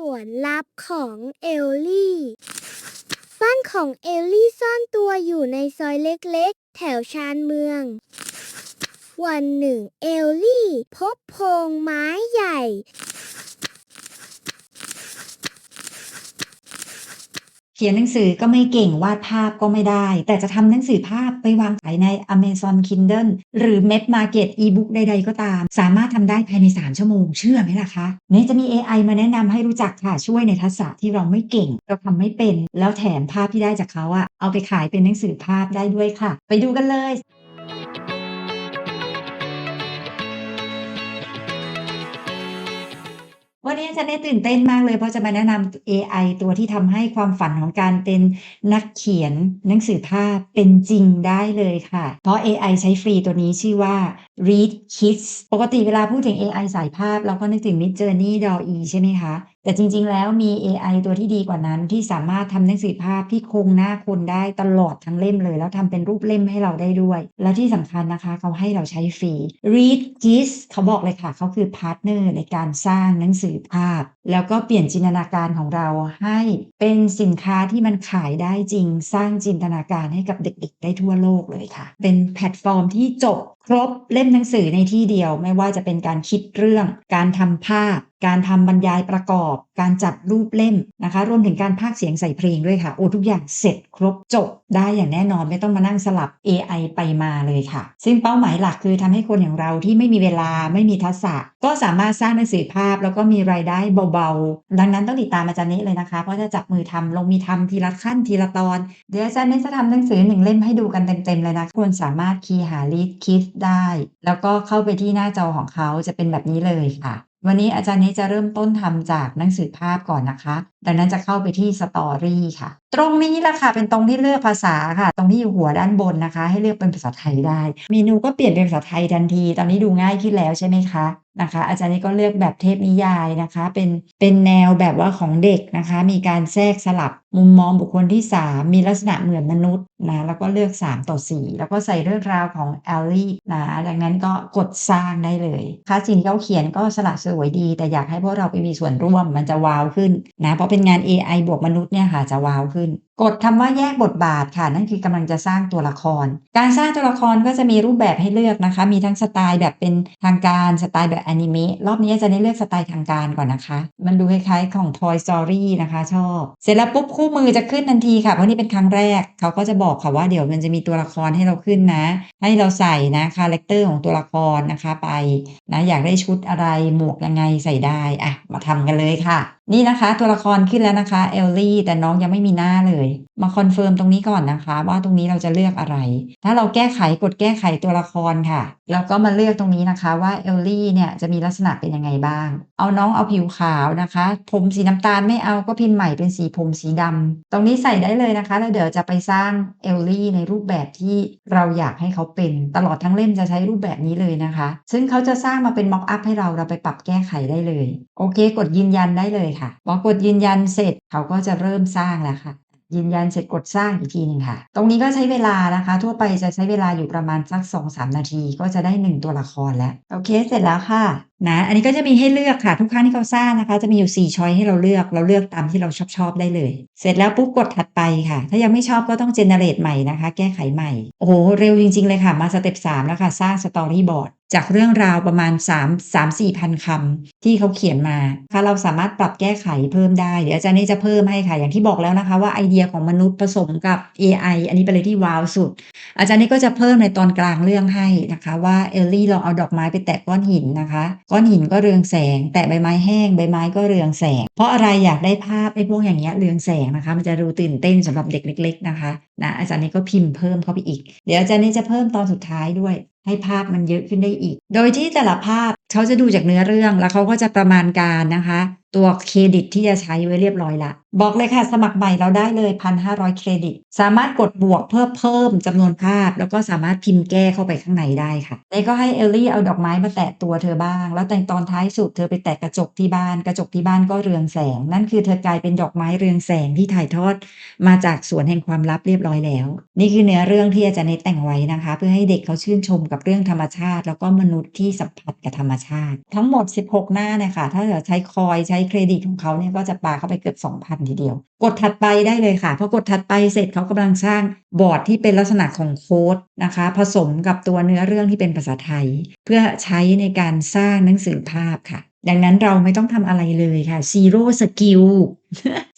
สวนลับของเอลลี่ บ้านของเอลลี่ซ่อนตัวอยู่ในซอยเล็กๆ แถวชานเมือง วันหนึ่งเอลลี่ พบโพรงไม้ใหญ่ เขียนหนังสือก็ไม่เก่งวาดภาพก็ไม่ได้ แต่จะทำหนังสือภาพไปวางขายใน Amazon Kindle หรือ Med Market e-book ใด ๆ ก็ตาม สามารถทำได้ภายใน 3 ชั่วโมง เชื่อไหมล่ะคะเนี่จะมี AI มาแนะนำให้รู้จักค่ะ ช่วยในทักษะที่เราไม่เก่ง เราทำไม่เป็น แล้วแถมภาพที่ได้จากเขาอะเอาไปขายเป็นหนังสือภาพได้ด้วยค่ะ ไปดูกันเลย วันนี้อาจารย์ได้ตื่นเต้นมากเลยเพราะจะมาแนะนำ AI ตัวที่ทำให้ความฝันของการเป็นนักเขียนหนังสือภาพเป็นจริงได้เลยค่ะ เพราะ AI ใช้ฟรีตัวนี้ชื่อว่า Read Kids ปกติเวลาพูดถึง AI สายภาพ เราก็นึกถึง Midjourney DALL-E ใช่ไหมคะ แต่จริง ๆ แล้วมี AI ตัวที่ดีกว่านั้น ที่สามารถทำหนังสือภาพที่คงหน้าคนได้ตลอดทั้งเล่มเลย แล้วทำเป็นรูปเล่มให้เราได้ด้วย และที่สำคัญนะคะเขาให้เราใช้ฟรี Read Kids เขาบอกเลยค่ะ เขาคือพาร์ทเนอร์ในการสร้างหนังสือภาพ แล้วก็เปลี่ยนจินตนาการของเราให้เป็นสินค้าที่มันขายได้จริง สร้างจินตนาการให้กับเด็ก ๆ ได้ทั่วโลกเลยค่ะ เป็นแพลตฟอร์มที่จบ ครบเล่มหนังสือในที่เดียวไม่ว่าจะเป็นการคิดเรื่อง การทำภาพ การทำบรรยายประกอบ การจัดรูปเล่มนะคะ รวมถึงการพากเสียงใส่เพลงด้วยค่ะ โอ้ทุกอย่างเสร็จครบจบได้อย่างแน่นอนไม่ต้องมานั่งสลับ AI ไปมาเลยค่ะ ซึ่งเป้าหมายหลักคือทำให้คนอย่างเราที่ไม่มีเวลาไม่มีทักษะ ก็สามารถสร้างหนังสือภาพแล้วก็มีรายได้เบาๆ ดังนั้นต้องติดตามอาจารย์เนเลยนะคะ เพราะจะจับมือทำลงมีทำทีละขั้นทีละตอน เดี๋ยวอาจารย์เนจะทำหนังสือหนึ่งเล่มให้ดูกันเต็มๆเลยนะควรสามารถคีย์หา lead kit ได้ แล้วก็เข้าไปที่หน้าจอของเขาจะเป็นแบบนี้เลยค่ะ วันนี้อาจารย์นี้จะเริ่มต้นทำจากหนังสือภาพก่อนนะคะ ดังนั้นจะเข้าไปที่สตอรี่ค่ะ ตรงนี้แหละค่ะ เป็นตรงที่เลือกภาษาค่ะ ตรงที่อยู่หัวด้านบนนะคะ ให้เลือกเป็นภาษาไทยได้ เมนูก็เปลี่ยนเป็นภาษาไทยทันที ตอนนี้ดูง่ายขึ้นแล้วใช่ไหมคะ นะคะ อาจารย์นี่ก็เลือกแบบเทพนิยายนะคะ เป็นเป็นแนวแบบว่าของเด็กนะคะ มีการแทรกสลับมุมมองบุคคลที่ 3 มีลักษณะเหมือนมนุษย์นะแล้วก็เลือก 3 ต่อ 4 แล้วก็ใส่เรื่องราวของแอลลี่นะดังนั้นก็กดสร้างได้เลยค่ะสิ่งที่เขาเขียนก็สละสวยดี แต่อยากให้พวกเราไปมีส่วนร่วมมันจะว้าวขึ้นนะเพราะเป็นงาน AI บวกมนุษย์เนี่ยค่ะจะว้าวขึ้น กดคำว่าแยกบทบาทค่ะ นั่นคือกำลังจะสร้างตัวละคร การสร้างตัวละครก็จะมีรูปแบบให้เลือกนะคะ มีทั้งสไตล์แบบเป็นทางการสไตล์แบบอนิเมะรอบนี้จะได้เลือกสไตล์ทางการก่อนนะคะ มันดูคล้ายๆของ Toy Story นะคะ ชอบ เสร็จแล้วปุ๊บคู่มือจะขึ้นทันทีค่ะ เพราะนี่เป็นครั้งแรก เขาก็จะบอกค่ะว่าเดี๋ยวมันจะมีตัวละครให้เราขึ้นนะ ให้เราใส่นะคาแรคเตอร์ของตัวละครนะคะไปนะอยากได้ชุดอะไรหมวกยังไงใส่ได้อะมาทำกันเลยค่ะ นี่นะคะตัวละครขึ้นแล้วนะคะเอลลี่แต่น้องยังไม่มีหน้าเลย มาคอนเฟิร์มตรงนี้ก่อนนะคะ ว่าตรงนี้เราจะเลือกอะไร ถ้าเราแก้ไขกดแก้ไขตัวละครค่ะแล้วก็มาเลือกตรงนี้นะคะว่าเอลลี่เนี่ยจะมีลักษณะเป็นยังไงบ้าง เอาน้องเอาผิวขาวนะคะ ผมสีน้ำตาลไม่เอาก็พิมพ์ใหม่เป็นสีผมสีดำตรงนี้ใส่ได้เลยนะคะ แล้วเดี๋ยวจะไปสร้างเอลลี่ในรูปแบบที่เราอยากให้เขาเป็น ตลอดทั้งเล่มจะใช้รูปแบบนี้เลยนะคะ ซึ่งเขาจะสร้างมาเป็นม็อกอัพให้เราเราไปปรับแก้ไขได้เลย โอเค กดยืนยันได้เลยค่ะพอกดยืนยันเสร็จเขาก็จะเริ่มสร้างแล้วค่ะ ยืนยันเสร็จกดสร้างอีกทีหนึ่งค่ะ ตรงนี้ก็ใช้เวลานะคะ ทั่วไปจะใช้เวลาอยู่ประมาณสัก 2-3 นาที ก็จะได้ 1 ตัวละครแล้วโอเคเสร็จแล้วค่ะนะอันนี้ก็จะมีให้เลือกค่ะ ทุกครั้งที่เขาสร้างนะคะ จะมีอยู่ 4 ช้อยให้เราเลือกเราเลือกตามที่เราชอบชอบได้เลย เสร็จแล้วปุ๊บกดถัดไปค่ะ ถ้ายังไม่ชอบก็ต้องเจเนเรตใหม่นะคะ แก้ไขใหม่ โอ้โห เร็วจริง ๆ เลยค่ะ มาสเต็ป3แล้วค่ะ สร้างสตอรี่บอร์ดจากเรื่องราวประมาณ 3 3 4พันคำที่เขาเขียนมาค่ะเราสามารถปรับแก้ไขเพิ่มได้ เดี๋ยวอาจารย์นี่จะเพิ่มให้ค่ะ อย่างที่บอกแล้วนะคะ ว่าไอเดียของมนุษย์ผสมกับ AI อันนี้เป็นอะไรที่ว้าวสุด อาจารย์นี่ก็จะเพิ่มในตอนกลางเรื่องให้นะคะ ว่าเอลลี่ลองเอาดอกไม้ไปแตะก้อนหินนะคะก้อนหินก็เรืองแสง แต่ใบไม้แห้งใบไม้ก็เรืองแสง เพราะอะไรอยากได้ภาพไอ้พวกอย่างเงี้ยเรืองแสงนะคะ มันจะดูตื่นเต้นสำหรับเด็กเล็ก ๆ นะคะนะอาจารย์นี่ก็พิมพ์เพิ่มเข้าไปอีก เดี๋ยวอาจารย์นี่จะเพิ่มตอนสุดท้ายด้วย ให้ภาพมันเยอะขึ้นได้อีก โดยที่แต่ละภาพเขาจะดูจากเนื้อเรื่องแล้วเขาก็จะประมาณการนะคะตัวเครดิตที่จะใช้ไว้เรียบร้อยละ บอกเลยค่ะสมัครใหม่เราได้เลย 1,500 เครดิต สามารถกดบวกเพื่อเพิ่มจำนวนภาพ แล้วก็สามารถพิมพ์แก้เข้าไปข้างในได้ค่ะแล้วก็ให้เอลลี่เอาดอกไม้มาแตะตัวเธอบ้าง แล้วแต่ตอนท้ายสุดเธอไปแตะกระจกที่บ้าน กระจกที่บ้านก็เรืองแสง นั่นคือเธอกลายเป็นดอกไม้เรืองแสงที่ถ่ายทอด มาจากสวนแห่งความลับเรียบร้อยแล้ว นี่คือเนื้อเรื่องที่อาจารย์เนตแต่งไว้นะคะ เพื่อให้เด็กเขาชื่นชมกับเรื่องธรรมชาติ แล้วก็มนุษย์ที่สัมผัสกับธรรมชาติ ทั้งหมด 16 หน้าเนี่ยค่ะถ้าเราใช้คอยใช้ช้เครดิตของเขาเนี่ยก็จะปาเข้าไปเกือบ 2,000 ทีเดียว กดถัดไปได้เลยค่ะพอกดถัดไปเสร็จเขากำลังสร้างบอร์ดที่เป็นลักษณะของโค้ดนะคะ ผสมกับตัวเนื้อเรื่องที่เป็นภาษาไทย เพื่อใช้ในการสร้างหนังสือภาพค่ะ ดังนั้นเราไม่ต้องทำอะไรเลยค่ะ zero skill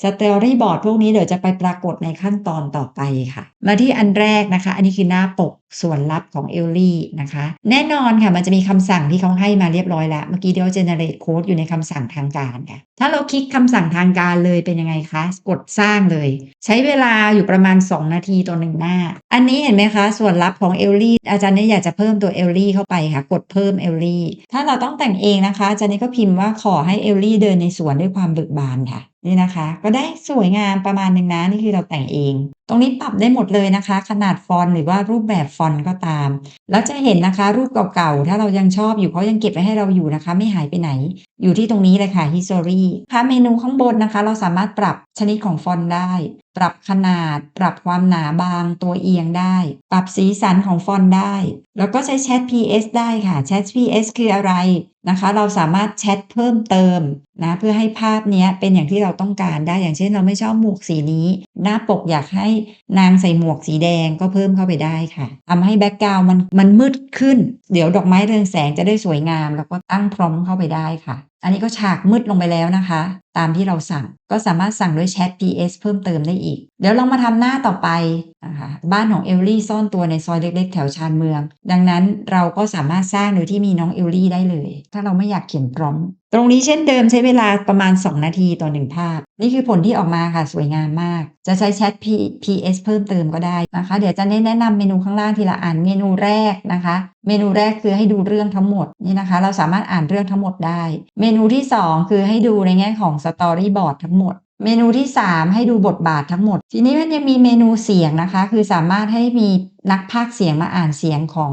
สตอรี่บอร์ดพวกนี้เดี๋ยวจะไปปรากฏในขั้นตอนต่อไปค่ะ มาที่อันแรกนะคะ อันนี้คือหน้าปกส่วนลับของเอลลี่นะคะ แน่นอนค่ะ มันจะมีคำสั่งที่เขาให้มาเรียบร้อยแล้ว เมื่อกี้เดี๋ยว generate code อยู่ในคำสั่งทางการค่ะ ถ้าเราคลิกคำสั่งทางการเลยเป็นยังไงคะ กดสร้างเลย ใช้เวลาอยู่ประมาณ 2 นาทีต่อหนึ่งหน้า อันนี้เห็นไหมคะ ส่วนลับของเอลลี่อาจารย์เนี่ยอยากจะเพิ่มตัวเอลลี่เข้าไปค่ะ กดเพิ่มเอลลี่ถ้าเราต้องแต่งเองนะคะอาจารย์นี่ก็พิมพ์ว่าขอให้เอลลี่เดินในสวนด้วยความเบิกบานค่ะนี่นะคะ ก็ได้สวยงามประมาณหนึ่งนะ นี่คือเราแต่งเอง ตรงนี้ปรับได้หมดเลยนะคะ ขนาดฟอนต์หรือว่ารูปแบบฟอนต์ก็ตาม แล้วจะเห็นนะคะ รูปเก่าๆ ถ้าเรายังชอบอยู่เขายังเก็บไว้ให้เราอยู่นะคะ ไม่หายไปไหน อยู่ที่ตรงนี้เลยค่ะ history ค่ะเมนูข้างบนนะคะ เราสามารถปรับชนิดของฟอนต์ได้ ปรับขนาด ปรับความหนาบางตัวเอียงได้ ปรับสีสันของฟอนต์ได้ แล้วก็ใช้แชท PS ได้ค่ะแชท PS คืออะไรนะคะ เราสามารถแชทเพิ่มเติมนะเพื่อให้ภาพนี้เป็นอย่างที่เราต้องการได้อย่างเช่น เราไม่ชอบหมวกสีนี้ หน้าปกอยากให้นางใส่หมวกสีแดงก็เพิ่มเข้าไปได้ค่ะทำให้แบ็กกราวมันมันมืดขึ้น เดี๋ยวดอกไม้เรืองแสงจะได้สวยงาม แล้วก็ตั้งพร้อมเข้าไปได้ค่ะอันนี้ก็ฉากมืดลงไปแล้วนะคะ ตามที่เราสั่งก็สามารถสั่งด้วยแชท PS เพิ่มเติมได้อีก เดี๋ยวเรามาทำหน้าต่อไปนะคะบ้านของเอลลี่ซ่อนตัวในซอยเล็กๆ แถวชานเมือง ดังนั้นเราก็สามารถสร้างโดยที่มีน้องเอลลี่ได้เลย ถ้าเราไม่อยากเขียนพร้อม ตรงนี้เช่นเดิมใช้เวลาประมาณ 2 นาทีต่อ1ภาพ นี่คือผลที่ออกมาค่ะสวยงามมาก จะใช้แชท P- PS เพิ่มเติมก็ได้นะคะ เดี๋ยวจะแนะนำเมนูข้างล่างทีละอันเมนูแรกนะคะ เมนูแรกคือให้ดูเรื่องทั้งหมดนี่นะคะ เราสามารถอ่านเรื่องทั้งหมดได้เมนูที่ 2 คือให้ดูในแง่ของสตอรี่บอร์ดทั้งหมด เมนูที่ 3 ให้ดูบทบาททั้งหมด ทีนี้มันยังมีเมนูเสียงนะคะ คือสามารถให้มีนักพากย์เสียงมาอ่านเสียงของ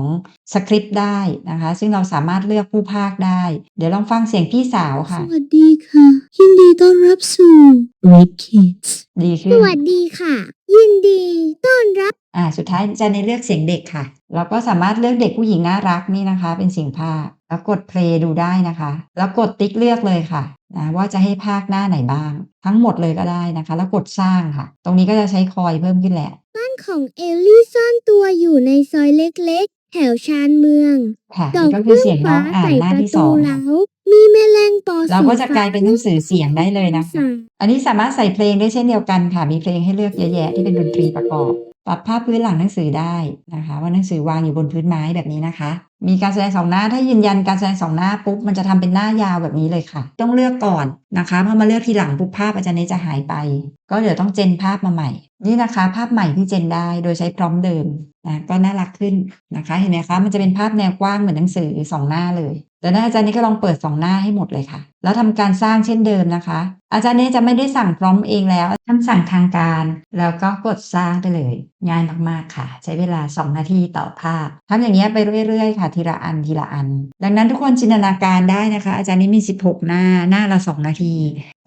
สคริปต์ได้นะคะ ซึ่งเราสามารถเลือกผู้พากย์ได้ เดี๋ยวลองฟังเสียงพี่สาวสค่ะวัสดีค่ะ ยินดีต้อนรับสู่ Red Kids ดีขึ้สนวัสดีค่ะ ยินดีต้อนรับ อ่าสุดท้ายจะในเลือกเสียงเด็กค่ะ เราก็สามารถเลือกเด็กผู้หญิงน่ารักนี่นะคะ เป็นเสียงภาค แล้วกดเพลย์ดูได้นะคะ แล้วกดติ๊กเลือกเลยค่ะนะว่าจะให้ภาคหน้าไหนบ้าง ทั้งหมดเลยก็ได้นะคะ แล้วกดสร้างค่ะ ตรงนี้ก็จะใช้คอยเพิ่มขึ้นแหละ บ้านของเอลลี่ซ่อนตัวอยู่ในซอยเล็กๆ แถวชานเมืองค่ะดอกนี่ก็คืเฟื่อองเสียงน้ฟ้าองอ่านใส่หน้าประที่สตูองแล้ค่ะวมีแมลงปอเราสีก็จะกลายเป็นหนังสือเสียงได้เลยนะคะฟ้าอันนี้สามารถใส่เพลงได้เช่นเดียวกันค่ะ มีเพลงให้เลือกเยอะแยะที่เป็นดนตรีประกอบ ปรับภาพพื้นหลังหนังสือได้นะคะ ว่าหนังสือวางอยู่บนพื้นไม้แบบนี้นะคะ มีการแสดงสองหน้าถ้ายืนยันการแสดงสองหน้าปุ๊บมันจะทำเป็นหน้ายาวแบบนี้เลยค่ะ ต้องเลือกก่อนนะคะพอมาเลือกทีหลังปุ๊บภาพอาจารย์เนยจะหายไป ก็เดี๋ยวต้องเจนภาพมาใหม่ นี่นะคะ ภาพใหม่ที่เจนได้โดยใช้พร้อมเดิมนะก็น่ารักขึ้นนะคะ เห็นไหมคะมันจะเป็นภาพแนวกว้างเหมือนหนังสือสองหน้าเลย แต่หน้าอาจารย์นี้ก็ลองเปิดสองหน้าให้หมดเลยค่ะ แล้วทำการสร้างเช่นเดิมนะคะ อาจารย์นี้จะไม่ได้สั่งพร้อมเองแล้วท่านสั่งทางการ แล้วก็กดสร้างไปเลย ง่ายมากๆค่ะ ใช้เวลา 2 นาทีต่อภาพทำอย่างเงี้ไปเรื่อยๆค่ะ ทีละอันทีละอัน ดังนั้นทุกคนจินตนาการได้นะคะ อาจารย์นี้มี 16 หน้าหน้าละ2 นาที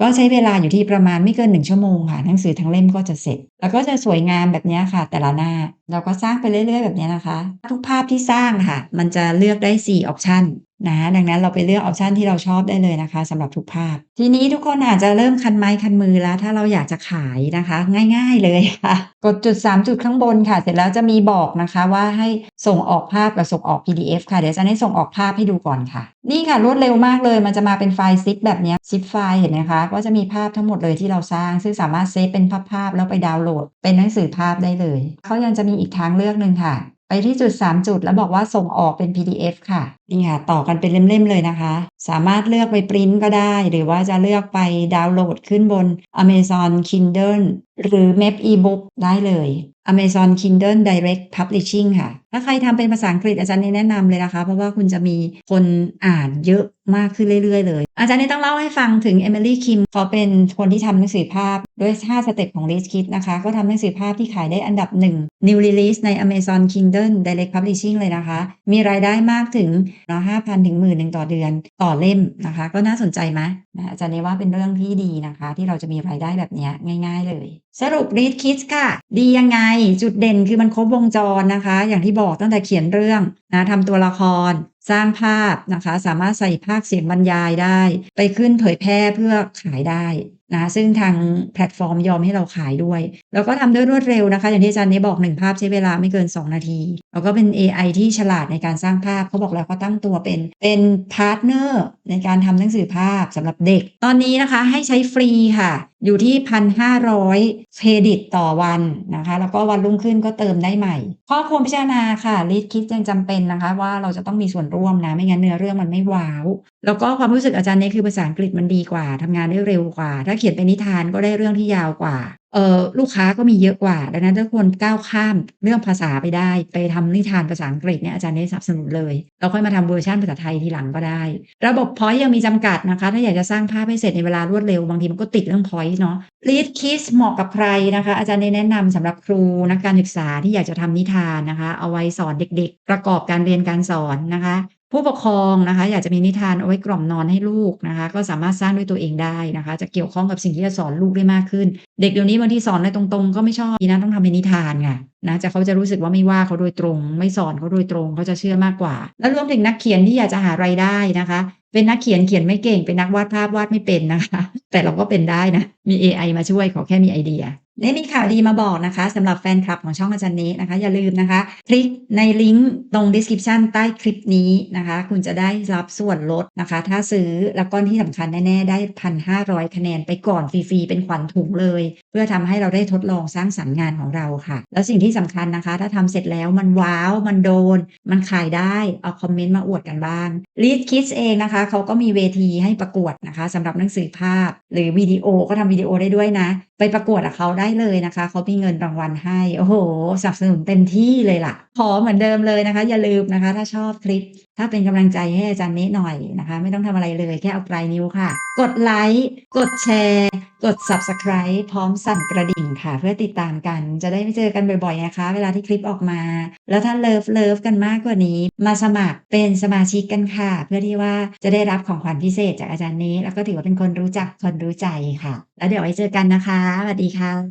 ก็ใช้เวลาอยู่ที่ประมาณไม่เกิน 1 ชั่วโมงค่ะหนังสือทั้งเล่มก็จะเสร็จ แล้วก็จะสวยงามแบบนี้ค่ะ แต่ละหน้าเราก็สร้างไปเรื่อย ๆ แบบนี้นะคะ ทุกภาพที่สร้างค่ะ มันจะเลือกได้4ออปชัน นะดังนั้นเราไปเลือกออปชันที่เราชอบได้เลยนะคะสำหรับทุกภาพ ทีนี้ทุกคนอาจจะเริ่มคันไม้คันมือแล้ว ถ้าเราอยากจะขายนะคะ ง่าย ๆเลยค่ะ กดจุด 3 จุดข้างบนค่ะ เสร็จแล้วจะมีบอกนะคะว่าให้ส่งออกภาพกับส่งออก PDF ค่ะ เดี๋ยวจะให้ส่งออกภาพให้ดูก่อนค่ะ นี่ค่ะรวดเร็วมากเลย มันจะมาเป็นไฟล์ซิปแบบนี้ซิปไฟล์เห็นไหมคะก็จะมีภาพทั้งหมดเลยที่เราสร้าง ซึ่งสามารถเซฟเป็นภาพๆแล้วไปดาวน์โหลด เป็นหนังสือภาพได้เลยเขายังจะมีอีกทางเลือกหนึ่งค่ะ ไปที่จุด 3 จุดแล้วบอกว่าส่งออกเป็น PDF ค่ะ นี่ค่ะต่อกันเป็นเล่มๆเลยนะคะ สามารถเลือกไปปริ้นก็ได้ หรือว่าจะเลือกไปดาวน์โหลดขึ้นบน Amazon Kindle หรือ Map eBook ได้เลย Amazon Kindle Direct Publishing ค่ะ ถ้าใครทำเป็นภาษาอังกฤษอาจารย์แนะนำเลยนะคะ เพราะว่าคุณจะมีคนอ่านเยอะมากขึ้นเรื่อยๆเลย อาจารย์นี่ต้องเล่าให้ฟังถึง Emily Kim เขาเป็นคนที่ทำหนังสือภาพด้วย 5 สเต็ปของ Rich Kid นะคะ ก็ทำหนังสือภาพที่ขายได้อันดับ 1 New Release ใน Amazon Kindle Direct Publishing เลยนะคะ มีรายได้มากถึงเนาะ5,000ถึงหมื่นหนึ่งต่อเดือนต่อเล่มนะคะ ก็น่าสนใจไหมอาจารย์นี่ว่าเป็นเรื่องที่ดีนะคะ ที่เราจะมีรายได้แบบนี้ง่าย ๆ เลย สรุป Read Kids ค่ะ ดียังไงจุดเด่นคือมันครบวงจรนะคะ อย่างที่บอกตั้งแต่เขียนเรื่องนะทำตัวละครสร้างภาพนะคะ สามารถใส่ภาคเสียงบรรยายได้ ไปขึ้นเผยแพร่เพื่อขายได้ นะซึ่งทางแพลตฟอร์มยอมให้เราขายด้วย แล้วก็ทำด้วยรวดเร็วนะคะ อย่างที่อาจารย์นี้บอกหนึ่งภาพใช้เวลาไม่เกิน 2 นาที แล้วก็เป็น AI ที่ฉลาดในการสร้างภาพเขาบอกแล้วเขาตั้งตัวเป็นเป็นพาร์ทเนอร์ในการทำหนังสือภาพสำหรับเด็ก ตอนนี้นะคะให้ใช้ฟรีค่ะ อยู่ที่ 1,500เครดิตต่อวันนะคะ แล้วก็วันรุ่งขึ้นก็เติมได้ใหม่ ข้อควรพิจารณาค่ะลิดคิดยังจำเป็นนะคะ ว่าเราจะต้องมีส่วนร่วมนะไม่งั้นเนื้อเรื่องมันไม่ว้าวแล้วก็ความรู้สึกอาจารย์เนี่ยคือภาษาอังกฤษมันดีกว่าทำงานได้เร็วกว่า ถ้าเขียนเป็นนิทานก็ได้เรื่องที่ยาวกว่าเออลูกค้าก็มีเยอะกว่า ดังนั้นถ้าคนก้าวข้ามเรื่องภาษาไปได้ ไปทำนิทานภาษาอังกฤษเนี่ยอาจารย์เนี่ยสนับสนุนเลยเราค่อยมาทำเวอร์ชันภาษาไทยทีหลังก็ได้ ระบบพอยต์ยังมีจำกัดนะคะ ถ้าอยากจะสร้างภาพให้เสร็จในเวลารวดเร็ว บางทีมันก็ติดเรื่องพอยต์เนาะ Lead Kids เหมาะกับใครนะคะ อาจารย์ได้แนะนำสำหรับครูนักการศึกษาที่อยากจะทำนิทานนะคะ เอาไว้สอนเด็ก ๆ ประกอบการเรียนการสอนนะคะ ผู้ปกครองนะคะ อยากจะมีนิทานเอาไว้กล่อมนอนให้ลูกนะคะ ก็สามารถสร้างด้วยตัวเองได้นะคะ จะเกี่ยวข้องกับสิ่งที่จะสอนลูกได้มากขึ้น เด็กเดี๋ยวนี้บางทีสอนอะไรตรงๆ ก็ไม่ชอบนะต้องทำเป็นนิทานไงนะจะเขาจะรู้สึกว่าไม่ว่าเขาโดยตรง ไม่สอนเขาโดยตรงเขาจะเชื่อมากกว่า แล้วรวมถึงนักเขียนที่อยากจะหารายได้นะคะ เป็นนักเขียนเขียนไม่เก่งเป็นนักวาดภาพวาดไม่เป็นนะคะ แต่เราก็เป็นได้นะมี AI มาช่วยขอแค่มีไอเดีย ได้มีข่าวดีมาบอกนะคะสำหรับแฟนคลับของช่องอาจารย์เนสนะคะ อย่าลืมนะคะ คลิกในลิงก์ตรง description ใต้คลิปนี้นะคะ คุณจะได้รับส่วนลดนะคะ ถ้าซื้อแล้วก็ที่สำคัญแน่ ๆ ได้ 1,500 คะแนนไปก่อนฟรี ๆ เป็นขวัญถุงเลย เพื่อทำให้เราได้ทดลองสร้างสรรค์งานของเราค่ะ แล้วสิ่งที่สำคัญนะคะ ถ้าทำเสร็จแล้วมันว้าว มันโดน มันขายได้เอาคอมเมนต์มาอวดกันบ้าง Lead Kids เองนะคะเขาก็มีเวทีให้ประกวดนะคะสำหรับหนังสือภาพ หรือวิดีโอก็ทำวิดีโอได้ด้วยนะ ไปประกวดกับเขาได้เลยนะคะ เขามีเงินรางวัลให้ โอ้โหสนับสนุนเต็มที่เลยล่ะ ขอเหมือนเดิมเลยนะคะ อย่าลืมนะคะ ถ้าชอบคลิป ถ้าเป็นกำลังใจให้อาจารย์เนสหน่อยนะคะ ไม่ต้องทำอะไรเลยแค่เอาปลายนิ้วค่ะ กดไลค์กดแชร์ กด subscribe พร้อมสั่นกระดิ่งค่ะ เพื่อติดตามกัน จะได้ไม่เจอกันบ่อยๆนะคะ เวลาที่คลิปออกมา แล้วถ้าเลิฟเลิฟกันมากกว่านี้ มาสมัครเป็นสมาชิกกันค่ะ เพื่อที่ว่าจะได้รับของขวัญพิเศษจากอาจารย์เนสแล้วก็ถือว่าเป็นคนรู้จักคนรู้ใจค่ะ แล้วเดี๋ยวไว้เจอกันนะคะสวัสดีค่ะ